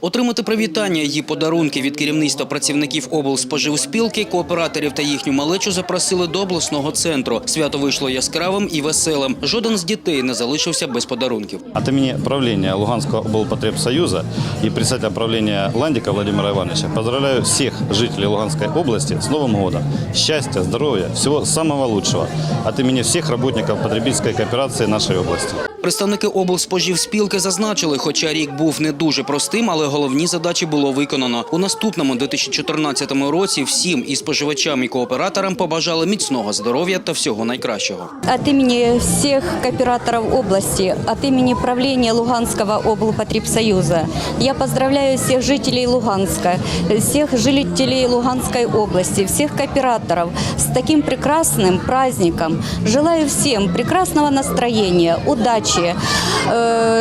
Отримати привітання і подарунки від керівництва працівників облспоживспілки, кооператорів та їхню малечу запросили до обласного центру. Свято вийшло яскравим і веселим. Жоден з дітей не залишився без подарунків. От имени правления Луганского облпотребсоюза и председателя правления Ландика Владимира Ивановича поздравляю всех жителей Луганской области с Новым годом. Счастья, здоровья, всего самого лучшего. От имени всех работников потребительской кооперации нашей области. Представники облспоживспілки зазначили, хоча рік був не дуже простим, але головні задачі було виконано. У наступному 2014 році всім і споживачам, і кооператорам побажали міцного здоров'я та всього найкращого. От имени всех кооператоров области, от имени правления Луганского облпотребсоюза, я поздравляю всех жителей Луганска, всех жителей Луганской области, всех кооператоров с таким прекрасным праздником. Желаю всем прекрасного настроения, удачи, э,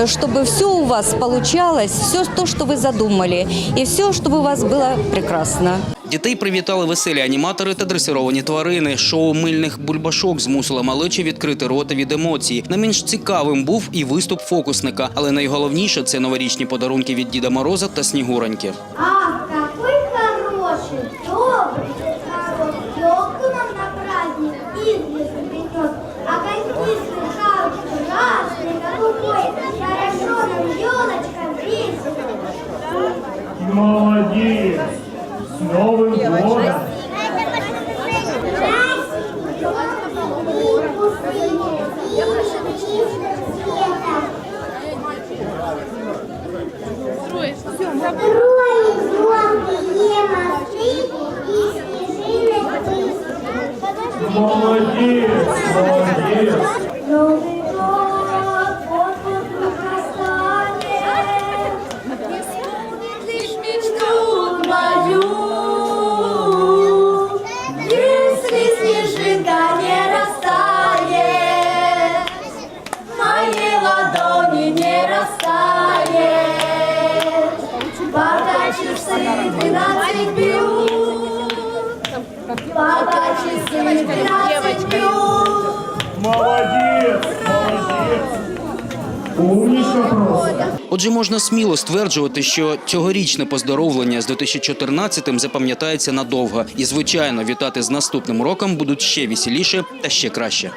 чтобы все у вас получалось, все то, что вы задумали, и все, чтобы у вас было прекрасно. Дітей привітали веселі аніматори та дресировані тварини. Шоу мильних бульбашок змусило малечі відкрити рота від емоцій. Не менш цікавим був і виступ фокусника, але найголовніше це новорічні подарунки від Діда Мороза та Снігуроньки. Ах, какой хороший, добрый, хороший. Елку нам на праздник известно принес. А гостицы пышет. Молодец! Часы двенадцать. Молодец! Молодец! Умничка просто! Отже, можна сміло стверджувати, що цьогорічне поздоровлення з 2014-м запам'ятається надовго. І, звичайно, вітати з наступним роком будуть ще веселіше та ще краще.